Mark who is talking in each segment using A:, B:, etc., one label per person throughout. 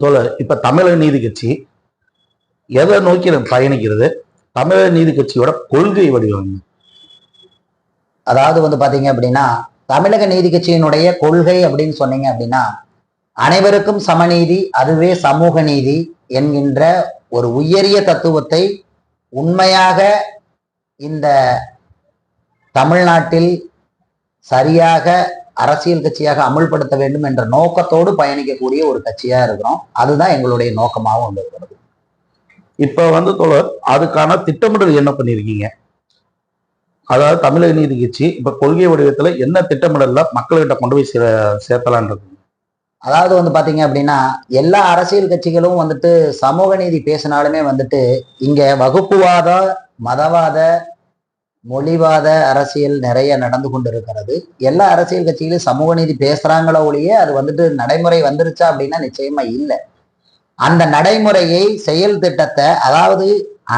A: தோழர் இப்ப தமிழக நீதி கட்சி எதை நோக்கி பயணிக்கிறது? தமிழக நீதி கட்சியோட கொள்கை வடிவம்.
B: அதாவது வந்து பார்த்தீங்க அப்படின்னா தமிழக நீதி கட்சியினுடைய கொள்கை அப்படின்னு சொன்னீங்க அப்படின்னா அனைவருக்கும் சமநீதி அதுவே சமூக நீதி என்கின்ற ஒரு உயரிய தத்துவத்தை உண்மையாக இந்த தமிழ்நாட்டில் சரியாக அரசியல் கட்சியாக அமுல்படுத்த வேண்டும் என்ற நோக்கத்தோடு பயணிக்கக்கூடிய ஒரு கட்சியா இருக்கிறோம். அதுதான் எங்களுடைய நோக்கமாகவும் இருக்கிறது
A: இப்ப வந்து தோழர் அதுக்கான திட்டமிடல் என்ன பண்ணிருக்கீங்க? அதாவது தமிழக நீதி கட்சி இப்ப கொள்கை வடிவத்துல என்ன திட்டமிடல்ல மக்கள்கிட்ட கொண்டு போய் சே சேர்த்தலான்றது
B: அதாவது வந்து பாத்தீங்க அப்படின்னா எல்லா அரசியல் கட்சிகளும் வந்துட்டு சமூக நீதி பேசினாலுமே வந்துட்டு இங்க வகுப்புவாத மதவாத மொழிவாத அரசியல் நிறைய நடந்து கொண்டு இருக்கிறது எல்லா அரசியல் கட்சிகளும் சமூக நீதி பேசுறாங்களோ ஒழிய அது வந்துட்டு நடைமுறை வந்துருச்சா அப்படின்னா நிச்சயமா இல்லை. அந்த நடைமுறையை செயல் திட்டத்தை அதாவது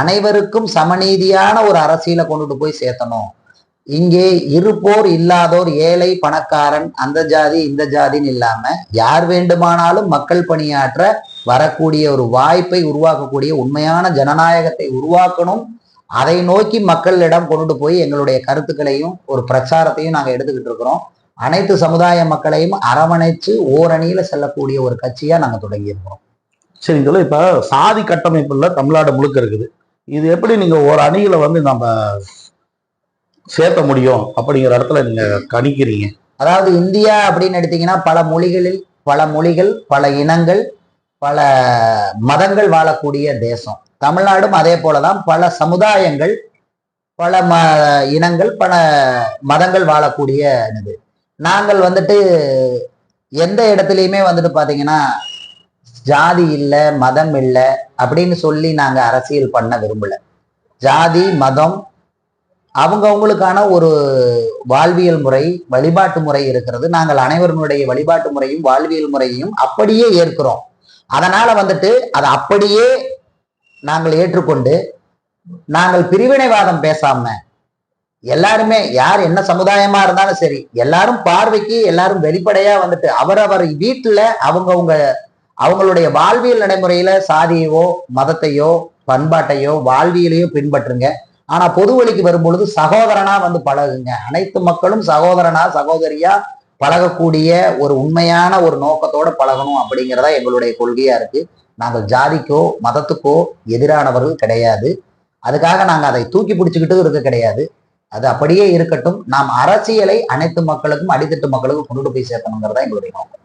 B: அனைவருக்கும் சமநீதியான ஒரு அரசியலை கொண்டுட்டு போய் சேர்த்தணும். இங்கே இருப்போர் இல்லாதோர் ஏழை பணக்காரன் அந்த ஜாதி இந்த ஜாதின்னு இல்லாம யார் வேண்டுமானாலும் மக்கள் பணியாற்ற வரக்கூடிய ஒரு வாய்ப்பை உருவாக்கக்கூடிய உண்மையான ஜனநாயகத்தை உருவாக்கணும். அதை நோக்கி மக்களிடம் கொண்டுட்டு போய் எங்களுடைய கருத்துக்களையும் ஒரு பிரச்சாரத்தையும் நாங்க எடுத்துக்கிட்டு இருக்கிறோம். அனைத்து சமுதாய மக்களையும் அரவணைச்சு ஓரணியில செல்லக்கூடிய ஒரு கட்சியா நாங்க தொடங்கி இருக்கிறோம்.
A: சரி தோழர் இப்ப சாதி கட்டமைப்புல தமிழ்நாடு முழுக்க இருக்குது. இது எப்படி நீங்க ஒரு அணியில வந்து நம்ம சேர்த்த முடியும் அப்படிங்கிற இடத்துல நீங்க கணிக்கிறீங்க?
B: அதாவது இந்தியா அப்படின்னு எடுத்தீங்கன்னா பல மொழிகளில் பல மொழிகள் பல இனங்கள் பல மதங்கள் வாழக்கூடிய தேசம். தமிழ்நாடும் அதே போலதான் பல சமுதாயங்கள் பல ம இனங்கள் பல மதங்கள் வாழக்கூடிய இது. நாங்கள் வந்துட்டு எந்த இடத்துலையுமே வந்துட்டு பார்த்தீங்கன்னா ஜாதி இல்லை மதம் இல்லை அப்படின்னு சொல்லி நாங்கள் அரசியல் பண்ண விரும்பல. ஜாதி மதம் அவங்கவுங்களுக்கான ஒரு வாழ்வியல் முறை வழிபாட்டு முறை இருக்கிறது. நாங்கள் அனைவருடைய வழிபாட்டு முறையும் வாழ்வியல் முறையையும் அப்படியே ஏற்கிறோம். அதனால வந்துட்டு அதை அப்படியே நாங்கள் ஏற்றுக்கொண்டு நாங்கள் பிரிவினைவாதம் பேசாம எல்லாருமே யார் என்ன சமுதாயமா இருந்தாலும் சரி எல்லாரும் பார்வைக்கு எல்லாரும் வெளிப்படையா வந்துட்டு அவரவர் வீட்டுல அவங்கவுங்க அவங்களுடைய வாழ்வியல் நடைமுறையில சாதியவோ மதத்தையோ பண்பாட்டையோ வாழ்வியலையோ பின்பற்றுங்க. ஆனா பொது வழிக்கு வரும்பொழுது சகோதரனா வந்து பழகுங்க. அனைத்து மக்களும் சகோதரனா சகோதரியா பழகக்கூடிய ஒரு உண்மையான ஒரு நோக்கத்தோட பழகணும் அப்படிங்கிறதா எங்களுடைய கொள்கையா இருக்கு. நாங்கள் ஜாதிக்கோ மதத்துக்கோ எதிரானவர்கள் கிடையாது. அதுக்காக நாங்கள் அதை தூக்கி பிடிச்சிக்கிட்டும் இருக்க கிடையாது. அது அப்படியே இருக்கட்டும். நாம் அரசியலை அனைத்து மக்களுக்கும் அடித்தட்டு மக்களுக்கும் கொண்டுட்டு போய் சேர்க்கணுங்கிறதா எங்களுடைய நோக்கம்.